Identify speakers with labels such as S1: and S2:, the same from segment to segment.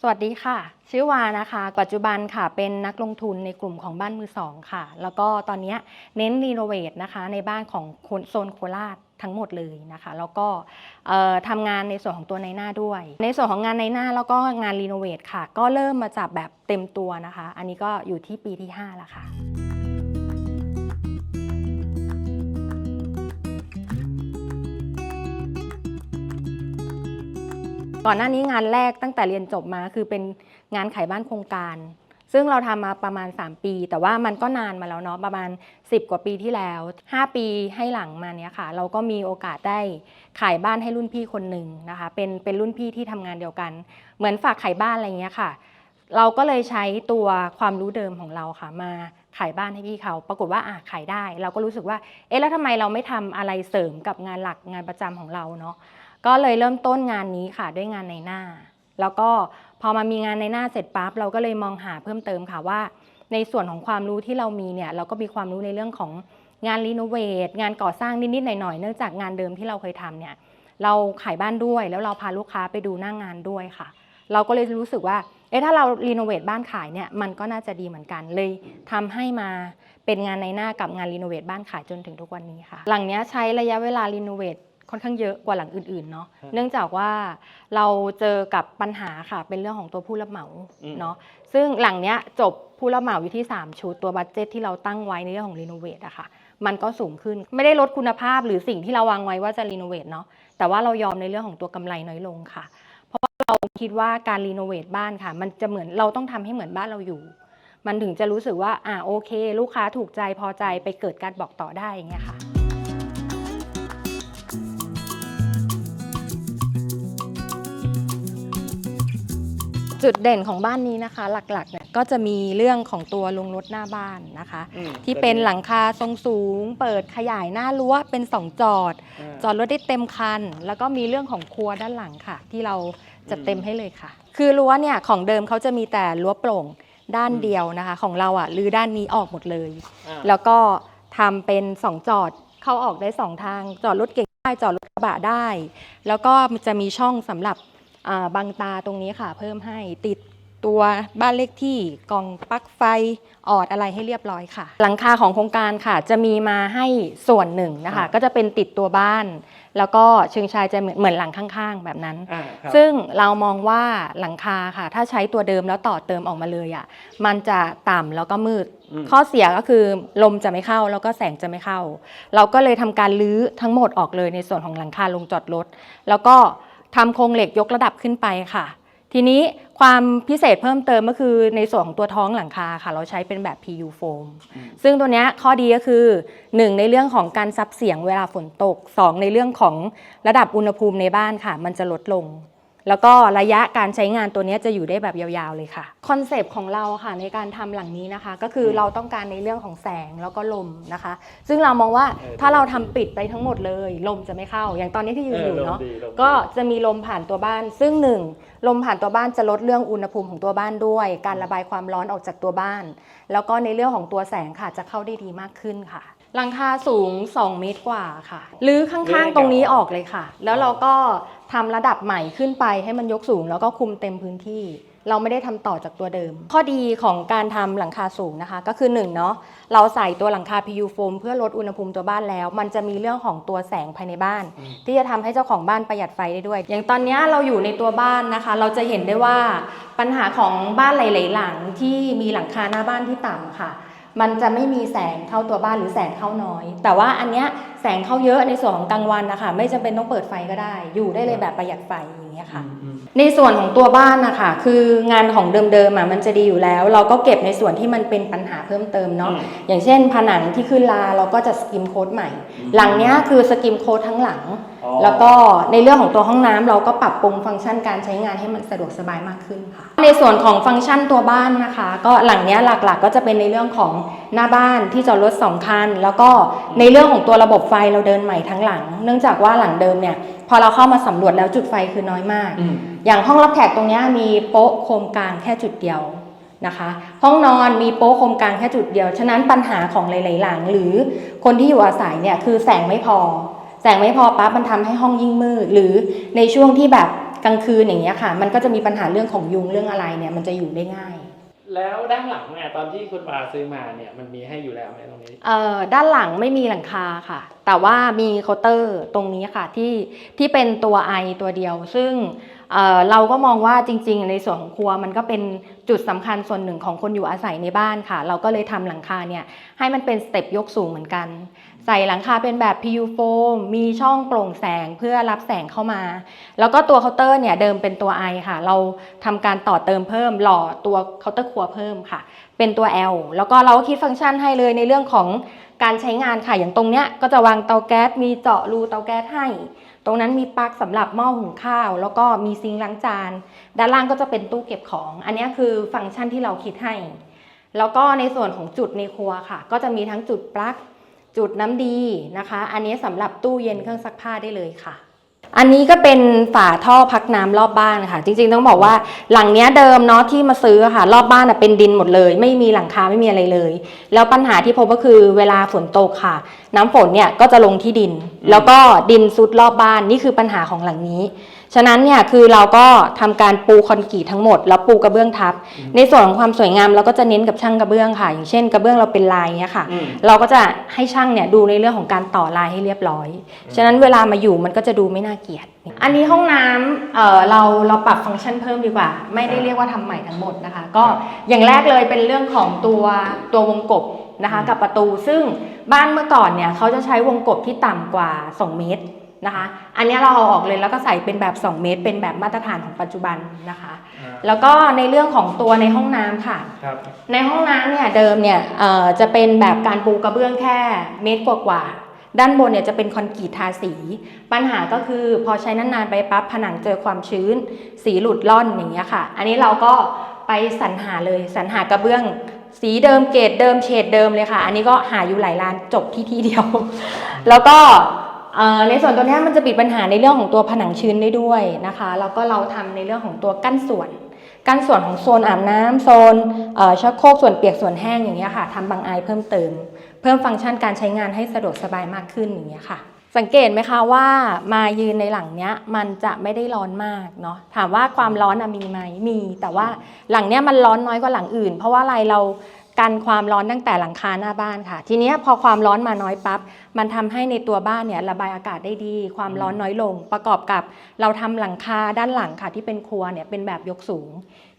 S1: สวัสดีค่ะ ชื่อวานะคะปัจจุบันค่ะเป็นนักลงทุนในกลุ่มของบ้านมือสองค่ะ แล้วก็ตอนนี้เน้นรีโนเวทนะคะ ในบ้านของโซนโคราชทั้งหมดเลยนะคะ แล้วก็ทำงานในส่วนของตัวในหน้าด้วย ในส่วนของงานในหน้าแล้วก็งานรีโนเวทค่ะ ก็เริ่มมาจากแบบเต็มตัวนะคะ อันนี้ก็อยู่ที่ปีที่ 5 แล้วค่ะ ก่อนหน้านี้งานแรกตั้งแต่เรียนจบมาคือเป็นงานขายบ้านโครงการ ซึ่งเราทำมาประมาณ 3 ปี แต่ว่ามันก็นานมาแล้วเนาะประมาณ 10 กว่าปีที่แล้ว 5 ปีให้หลังมาเนี้ยค่ะ เราก็มีโอกาสได้ขายบ้านให้รุ่นพี่คนหนึ่งนะคะเป็นเป็นรุ่นพี่ที่ทำงานเดียวกัน เหมือนฝากขายบ้านอะไรเงี้ยค่ะ เราก็เลยใช้ตัวความรู้เดิมของเราค่ะมาขายบ้านให้พี่เขา ปรากฏว่าอะขายได้ เราก็รู้สึกว่า เอ๊ะแล้วทำไมเราไม่ทำอะไรเสริมกับงานหลักงานประจำของเราเนาะ ก็เลยเริ่มต้นงานนี้ค่ะด้วยงานในหน้า แล้วก็พอมามีงานในหน้าเสร็จปั๊บเราก็เลยมองหาเพิ่มเติมค่ะว่า ในส่วนของความรู้ที่เรามีเนี่ยเราก็มีความรู้ในเรื่องของงานรีโนเวทงานก่อสร้างนิดๆหน่อยๆเนื่องจากงานเดิมที่เราเคยทำเนี่ยเราขายบ้านด้วยแล้วเราพาลูกค้าไปดูหน้างงานด้วยค่ะ เราก็เลยรู้สึกว่าเอ๊ะถ้าเรารีโนเวทบ้านขายเนี่ยมันก็น่าจะดีเหมือนกันเลยทำให้มาเป็นงานในหน้ากับงานรีโนเวทบ้านขายจนถึงทุกวันนี้ค่ะ หลังเนี้ยใช้ระยะเวลารีโนเวท ค่อนข้างเยอะกว่าหลังอื่นๆเนาะ
S2: ครับ
S1: เนื่องจากว่าเราเจอกับปัญหาค่ะเป็นเรื่องของตัวผู้รับเหมา
S2: อืม
S1: เนาะซึ่งหลังเนี้ยจบผู้รับเหมาอยู่ที่ 3 ชุดตัวบัตเจตที่เราตั้งไว้ในเรื่องของรีโนเวทอะค่ะมันก็สูงขึ้นไม่ได้ลดคุณภาพหรือสิ่งที่เราวางไว้ว่าจะรีโนเวทเนาะแต่ว่าเรายอมในเรื่องของตัวกำไรน้อยลงค่ะ เพราะว่าเราคิดว่าการรีโนเวทบ้านค่ะ มันจะเหมือนเราต้องทำให้เหมือนบ้านเราอยู่ มันถึงจะรู้สึกว่าอ่าโอเค ลูกค้าถูกใจพอใจไปเกิดการบอกต่อได้อย่างเงี้ยค่ะ จุดเด่นของบ้านนี้นะคะ หลักๆเนี่ยก็จะมีเรื่องของตัวลงรถหน้าบ้านนะคะ
S2: อืม
S1: ที่เป็นหลังคาทรงสูง เปิดขยายหน้ารั้วเป็นสองจอด
S2: อ่า
S1: จอดรถได้เต็มคัน แล้วก็มีเรื่องของครัวด้านหลังค่ะ ที่เราจะเต็มให้เลยค่ะ คือรั้วเนี่ยของเดิมเขาจะมีแต่รั้วโปร่งด้านเดียวนะคะ ของเราอะรื้อด้านนี้ออกหมดเลย
S2: อ่า
S1: แล้วก็ทำเป็นสองจอดเข้าออกได้สองทาง จอดรถเก่งได้จอดรถกระบะได้ แล้วก็มันจะมีช่องสำหรับอ่า บังตาตรงนี้ค่ะ เพิ่มให้ติดตัวบ้านเลขที่กล่องปลั๊กไฟออดอะไรให้เรียบร้อยค่ะ หลังคาของโครงการค่ะ จะมีมาให้ส่วนหนึ่งนะคะ ก็จะเป็นติดตัวบ้าน แล้วก็เชิงชายจะเหมือนเหมือนหลังข้างๆ แบบนั้น
S2: อ่าครับ
S1: ซึ่งเรามองว่าหลังคาค่ะ ถ้าใช้ตัวเดิมแล้วต่อเติมออกมาเลยอะมันจะต่ำแล้วก็มืด
S2: อืม
S1: ข้อเสียก็คือลมจะไม่เข้าแล้วก็แสงจะไม่เข้า เราก็เลยทำการรื้อทั้งหมดออกเลยในส่วนของหลังคาลงจอดรถ แล้วก็ ทำโครงเหล็กยกระดับขึ้นไปค่ะ ทีนี้ความพิเศษเพิ่มเติมก็คือในส่วนของตัวท้องหลังคาค่ะ เราใช้เป็นแบบ PU foam
S2: อืม
S1: ซึ่งตัวเนี้ยข้อดีก็คือ 1 ในเรื่องของการซับเสียงเวลาฝนตก 2 ในเรื่องของระดับอุณหภูมิในบ้านค่ะ มันจะลดลง แล้วก็ระยะการใช้งานตัวเนี้ยจะอยู่ได้แบบยาวๆเลยค่ะคอนเซปต์ของเราค่ะในการทำหลังนี้นะคะ ก็คือเราต้องการในเรื่องของแสงแล้วก็ลมนะคะ ซึ่งเรามองว่า
S2: เออ
S1: ถ้าเราทำปิดไปทั้งหมดเลย ลมจะไม่เข้า อย่างตอนนี้ที่ยืนอยู่เนาะ
S2: ออลมดีลมดี
S1: ก็จะมีลมผ่านตัวบ้าน ซึ่งหนึ่งลมผ่านตัวบ้านจะลดเรื่องอุณหภูมิของตัวบ้านด้วย การระบายความร้อนออกจากตัวบ้าน แล้วก็ในเรื่องของตัวแสงค่ะจะเข้าได้ดีมากขึ้นค่ะหลังคาสูง 2 เมตรกว่าค่ะ หรือข้างๆตรงนี้ออกเลยค่ะ แล้วเราก็ ทำระดับใหม่ขึ้นไปให้มันยกสูง แล้วก็คุมเต็มพื้นที่ เราไม่ได้ทำต่อจากตัวเดิม ข้อดีของการทำหลังคาสูงนะคะ ก็คือ1เนาะเราใส่ตัวหลังคา PU foam เพื่อลดอุณหภูมิตัวบ้านแล้ว มันจะมีเรื่องของตัวแสงภายในบ้าน
S2: อืม
S1: ที่จะทำให้เจ้าของบ้านประหยัดไฟได้ด้วย อย่างตอนเนี้ยเราอยู่ในตัวบ้านนะคะ เราจะเห็นได้ว่าปัญหาของบ้านหลาย ๆ หลังที่มีหลังคาหน้าบ้านที่ต่ำค่ะ มันจะไม่มีแสงเข้าตัวบ้านหรือแสงเข้าน้อย แต่ว่าอันเนี้ยแสงเข้าเยอะในส่วนของกลางวันนะคะไม่จำเป็นต้องเปิดไฟก็ได้ อยู่ได้เลยแบบประหยัดไฟอย่างเงี้ยค่ะ
S2: อืมอืม
S1: ในส่วนของตัวบ้านนะคะคืองานของเดิมๆอะมันจะดีอยู่แล้ว เราก็เก็บในส่วนที่มันเป็นปัญหาเพิ่มเติมเนาะ
S2: อืม
S1: อย่างเช่น ผนังที่ขึ้นลาเราก็จะสกิมโค้ดใหม่
S2: อืม
S1: หลังเนี้ยคือสกิมโค้ดทั้งหลัง
S2: อ๋อ
S1: แล้วก็ในเรื่องของตัวห้องน้ำเราก็ปรับปรุงฟังก์ชันการใช้งานให้มันสะดวกสบายมากขึ้นค่ะ ในส่วนของฟังก์ชันตัวบ้านนะคะ ก็หลังเนี้ยหลักๆ ก็จะเป็นในเรื่องของหน้าบ้านที่จอดรถสองคัน แล้วก็ในเรื่องของตัวระบบไฟเราเดินใหม่ทั้งหลัง เนื่องจากว่าหลังเดิมเนี่ยพอเราเข้ามาสำรวจแล้วจุดไฟคือน้อยมาก
S2: อืม
S1: อย่างห้องรับแขกตรงเนี้ยมีโป๊ะโคมกลางแค่จุดเดียวนะคะห้องนอนมีโป๊ะโคมกลางแค่จุดเดียว ฉะนั้นปัญหาของหลาย ๆ หลัง หรือคนที่อยู่อาศัยเนี่ยคือแสงไม่พอ แสงไม่พอปั๊บมันทำให้ห้องยิ่งมืด หรือในช่วงที่แบบกลางคืนอย่างเงี้ยค่ะ มันก็จะมีปัญหาเรื่องของยุงเรื่องอะไรเนี่ยมันจะอยู่ได้ง่าย
S2: แล้วด้านหลังเนี่ยตอนที่คุณปาซื้อมาเนี่ยมันมีให้อยู่แล้วไหมตรงนี้
S1: เอ่อด้านหลังไม่มีหลังคาค่ะ แต่ว่ามีเคาน์เตอร์ตรงนี้ค่ะที่ที่เป็นตัวไอตัวเดียว ซึ่ง เเราก็มองว่าจริง ๆ ในส่วนของครัวมันก็เป็นจุดสำคัญส่วนหนึ่งของคนอยู่อาศัยในบ้านค่ะ เราก็เลยทำหลังคาเนี่ยให้มันเป็นสเต็ปยกสูงเหมือนกัน ใส่หลังคาเป็นแบบ PU foam มีช่องโปร่งแสงเพื่อรับแสงเข้ามา แล้วก็ตัวเคาน์เตอร์เนี่ยเดิมเป็นตัว I ค่ะ เราทำการต่อเติมเพิ่มหล่อตัวเคาน์เตอร์ครัวเพิ่มค่ะ เป็นตัว L แล้วก็เราก็คิดฟังก์ชันให้เลยในเรื่องของการใช้งานค่ะอย่างตรงเนี้ยก็จะวางเตาแก๊สมีเจาะรูเตาแก๊สให้ ตรงนั้นมีปลั๊กสำหรับหม้อหุงข้าว แล้วก็มีซิงค์ล้างจาน ด้านล่างก็จะเป็นตู้เก็บของ อันนี้คือฟังก์ชันที่เราคิดให้ แล้วก็ในส่วนของจุดในครัวค่ะ ก็จะมีทั้งจุดปลั๊กจุดน้ำดีนะคะ อันนี้สำหรับตู้เย็นเครื่องซักผ้าได้เลยค่ะ อันนี้ก็เป็นฝาท่อพักน้ำรอบบ้านค่ะ จริงๆต้องบอกว่าหลังเนี้ยเดิมเนาะที่มาซื้อค่ะ รอบบ้านเป็นดินหมดเลย ไม่มีหลังคาไม่มีอะไรเลย แล้วปัญหาที่พบก็คือเวลาฝนตกค่ะ น้ำฝนเนี่ยก็จะลงที่ดิน แล้วก็ดินซุดรอบบ้านนี่คือปัญหาของหลังนี้ ฉะนั้นเนี่ยคือเราก็ทำการปูคอนกรีตทั้งหมด แล้วปูกระเบื้องทับ ในส่วนของความสวยงามเราก็จะเน้นกับช่างกระเบื้องค่ะ อย่างเช่นกระเบื้องเราเป็นลายเนี่ยค่ะ
S2: อืม
S1: เราก็จะให้ช่างเนี่ยดูในเรื่องของการต่อลายให้เรียบร้อย ฉะนั้นเวลามาอยู่มันก็จะดูไม่น่าเกลียด อันนี้ห้องน้ำเอ่อเราเราปรับฟังก์ชันเพิ่มดีกว่า ไม่ได้เรียกว่าทำใหม่ทั้งหมดนะคะ ก็อย่างแรกเลยเป็นเรื่องของตัวตัววงกบนะคะกับประตูซึ่งบ้านเมื่อก่อนเนี่ยเขาจะใช้วงกบที่ต่ำกว่า 2 เมตร นะคะ อันนี้เราเอาออกเลยแล้วก็ใส่เป็นแบบ 2 เมตร เป็นแบบมาตรฐานของปัจจุบันนะคะ
S2: อ่า
S1: แล้วก็ในเรื่องของตัวในห้องน้ำค่ะ
S2: ครับ
S1: ในห้องน้ำเนี่ยเดิมเนี่ยเอ่อจะเป็นแบบการปูกระเบื้องแค่เมตรกว่าๆด้านบนเนี่ยจะเป็นคอนกรีตทาสี ปัญหาก็คือพอใช้นานๆไปปั๊บผนังเจอความชื้น สีหลุดล่อนอย่างเงี้ยค่ะ อันนี้เราก็ไปสรรหาเลยสรรหากระเบื้อง สีเดิมเกรดเดิมเฉดเดิมเลยค่ะ อันนี้ก็หาอยู่หลายร้านจบที่ที่เดียว แล้วก็เอ่อ ในส่วนตัวนี้มันจะปิดปัญหาในเรื่องของตัวผนังชื้นได้ด้วยนะคะแล้วก็เราทำในเรื่องของตัวกั้นส่วน กั้นส่วนของโซนอาบน้ำโซนช่อชักโครกส่วนเปียกส่วนแห้งอย่างเงี้ยค่ะทำบางไอเพิ่มเติม เพิ่มฟังก์ชันการใช้งานให้สะดวกสบายมากขึ้นอย่างเงี้ยค่ะ สังเกตไหมคะว่ามายืนในหลังเนี้ยมันจะไม่ได้ร้อนมากเนาะถามว่าความร้อนมีไหมมี แต่ว่าหลังเนี้ยมันร้อนน้อยกว่าหลังอื่น เพราะว่าอะไรเรา กันความร้อนตั้งแต่หลังคาหน้าบ้านค่ะ ทีเนี้ยพอความร้อนมาน้อยปั๊บมันทำให้ในตัวบ้านเนี่ยระบายอากาศได้ดี ความร้อนน้อยลง ประกอบกับเราทำหลังคาด้านหลังค่ะที่เป็นครัวเนี่ยเป็นแบบยกสูง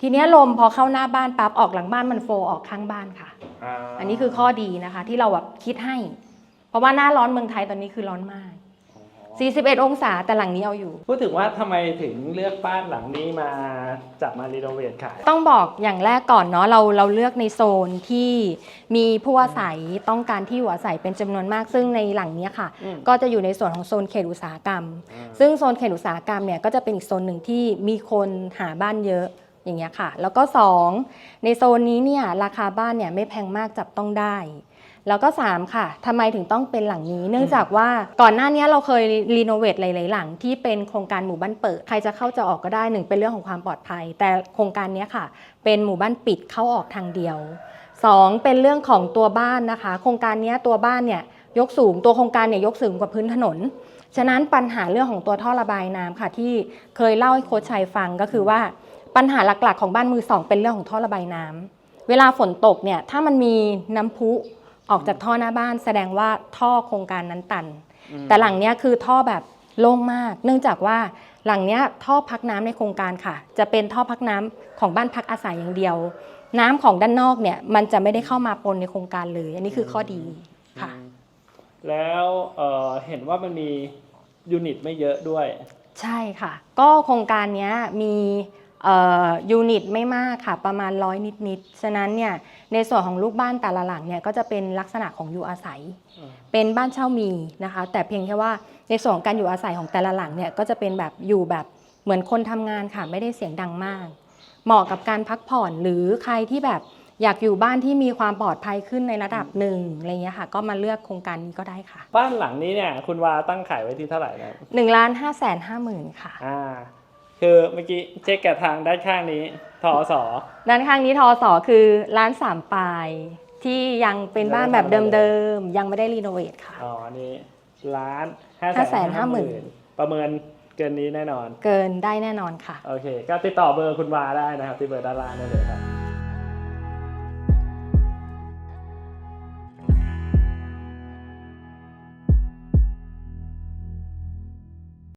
S1: ทีเนี้ยลมพอเข้าหน้าบ้านปั๊บออกหลังบ้านมันโฟออกข้างบ้านค่ะอันนี้คือข้อดีนะคะที่เราแบบคิดให้ เพราะว่าหน้าร้อนเมืองไทยตอนนี้คือร้อนมาก 41 องศาแต่หลังนี้เอาอยู่
S2: พูดถึงว่าทำไมถึงเลือกบ้านหลังนี้มาจับมารีโนเวทขาย
S1: ต้องบอกอย่างแรกก่อนเนาะเราเราเลือกในโซนที่มีผู้อาศัยต้องการที่อยู่อาศัยเป็นจำนวนมากซึ่งในหลังเนี้ยค่ะ
S2: อืม
S1: ก็จะอยู่ในส่วนของโซนเขตอุตสาหกรรม ซึ่งโซนเขตอุตสาหกรรมเนี่ยก็จะเป็นอีกโซนหนึ่งที่มีคนหาบ้านเยอะอย่างเงี้ยค่ะ แล้วก็2ในโซนนี้เนี่ยราคาบ้านเนี่ยไม่แพงมากจับต้องได้ แล้วก็ 3 ค่ะทำไมถึงต้องเป็นหลังนี้ เนื่องจากว่าก่อนหน้านี้เราเคยรีโนเวทหลาย ๆ หลังที่เป็นโครงการหมู่บ้านเปิด ใครจะเข้าจะออกก็ได้หนึ่งเป็นเรื่องของความปลอดภัย แต่โครงการเนี้ยค่ะ เป็นหมู่บ้านปิดเข้าออกทางเดียว 2 เป็นเรื่องของตัวบ้านนะคะ โครงการเนี้ยตัวบ้านเนี่ยยกสูงตัวโครงการเนี่ยยกสูงกว่าพื้นถนน ฉะนั้นปัญหาเรื่องของตัวท่อระบายน้ำค่ะ ที่เคยเล่าให้โค้ชชัยฟังก็คือว่าปัญหาหลัก ๆ ของบ้านมือสองเป็นเรื่องของท่อระบายน้ำเวลาฝนตกเนี่ยถ้ามันมีน้ำพุ ออกจากท่อหน้าบ้านแสดงว่าท่อโครงการนั้นตัน แต่หลังเนี้ยคือท่อแบบโล่งมาก เนื่องจากว่าหลังเนี้ยท่อพักน้ำในโครงการค่ะ จะเป็นท่อพักน้ำของบ้านพักอาศัยอย่างเดียว น้ำของด้านนอกเนี่ยมันจะไม่ได้เข้ามาปนในโครงการเลย อันนี้คือข้อดีค่ะ
S2: แล้วเอ่อเห็นว่ามันมียูนิตไม่เยอะด้วย
S1: ใช่ค่ะ ก็โครงการเนี้ยมีเอ่อ ยูนิตไม่มากค่ะประมาณร้อยนิดๆฉะนั้นเนี่ยในส่วนของลูกบ้านแต่ละหลังเนี่ยก็จะเป็นลักษณะของอยู่อาศัย
S2: อืม
S1: เป็นบ้านเช่ามีนะคะ แต่เพียงแค่ว่าในส่วนของการอยู่อาศัยของแต่ละหลังเนี่ยก็จะเป็นแบบอยู่แบบเหมือนคนทำงานค่ะไม่ได้เสียงดังมาก เหมาะกับการพักผ่อนหรือใครที่แบบอยากอยู่บ้านที่มีความปลอดภัยขึ้นในระดับหนึ่งอะไรเงี้ยค่ะ ก็มาเลือกโครงการนี้ก็ได้ค่ะ
S2: บ้านหลังนี้เนี่ยคุณวาตั้งขายไว้ที่เท่าไหร่นะ
S1: 1นึ่งล้านห้าแสนห้าหมื่นค่ะ
S2: อ่า คือเมื่อกี้เช็คกับทางด้านข้างนี้ทอสอ
S1: ด้านข้างนี้ทอสอคือร้านสามปลาย ที่ยังเป็นบ้านแบบเดิมๆ ยังไม่ได้รีโนเวทค่ะ
S2: อ๋ออันนี้ล้านห้า
S1: 550,000
S2: ประเมินเกินนี้แน่นอน
S1: เกินได้แน่นอนค่ะ
S2: โอเค ก็ติดต่อเบอร์คุณวาได้นะครับ ที่เบอร์ด้านล่างได้เลยครับ